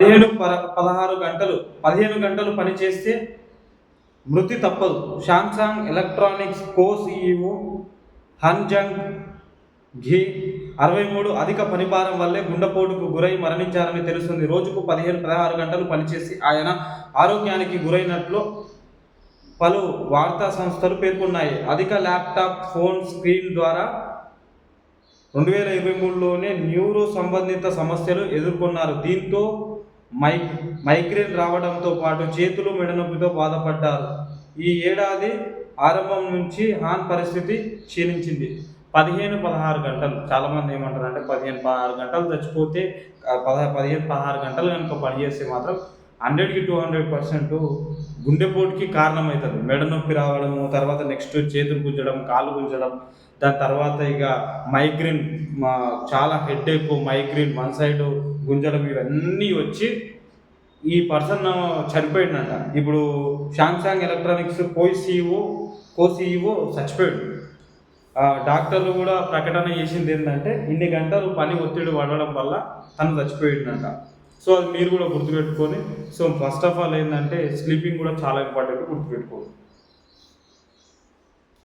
పదిహేను పదహారు గంటలు పదిహేను గంటలు పనిచేస్తే మృతి తప్పదు. Samsung electronics co CEO Han Jong Hee అరవై మూడు అధిక పనిభారం వల్లే గుండెపోటుకు గురై మరణించారని తెలుస్తుంది. రోజుకు పదిహేను పదహారు గంటలు పనిచేసి ఆయన ఆరోగ్యానికి గురైనట్లు పలు వార్తా సంస్థలు పేర్కొన్నాయి. అధిక ల్యాప్టాప్ ఫోన్ స్క్రీన్ ద్వారా రెండు వేల ఇరవై మూడులోనే న్యూరో సంబంధిత సమస్యలు ఎదుర్కొన్నారు. దీంతో మై మైగ్రేన్ రావడంతో పాటు చేతులు మెడనొప్పితో బాధపడ్డారు. ఈ ఏడాది ఆరంభం నుంచి హాన్ పరిస్థితి క్షీణించింది. పదిహేను పదహారు గంటలు. చాలామంది ఏమంటారు అంటే పదిహేను పదహారు గంటలు చచ్చిపోతే పద పదిహేను పదహారు గంటలు కనుక పనిచేస్తే మాత్రం హండ్రెడ్కి టూ హండ్రెడ్ పర్సెంట్ గుండెపోటుకి కారణమవుతుంది మెడ నొప్పి రావడము తర్వాత నెక్స్ట్ చేతులు గుంజడం కాళ్ళు గుంజడం దాని తర్వాత ఇక మైగ్రేన్ మా చాలా హెడ్ఏక్ మైగ్రేన్ వన్ సైడ్ గుంజడం ఇవన్నీ వచ్చి ఈ పర్సన్ చనిపోయిందంట. ఇప్పుడు శాంసాంగ్ ఎలక్ట్రానిక్స్ కోయి సీఈఓ కో సీఈఓ చచ్చిపోయాడు డాక్టర్లు కూడా ప్రకటన చేసింది ఏంటంటే ఇన్ని గంటలు పని ఒత్తిడి పడడం వల్ల తను చచ్చిపోయిందంట. సో అది మీరు కూడా గుర్తుపెట్టుకొని సో ఫస్ట్ ఆఫ్ ఆల్ ఏంటంటే స్లీపింగ్ కూడా చాలా ఇంపార్టెంట్ గుర్తుపెట్టుకోండి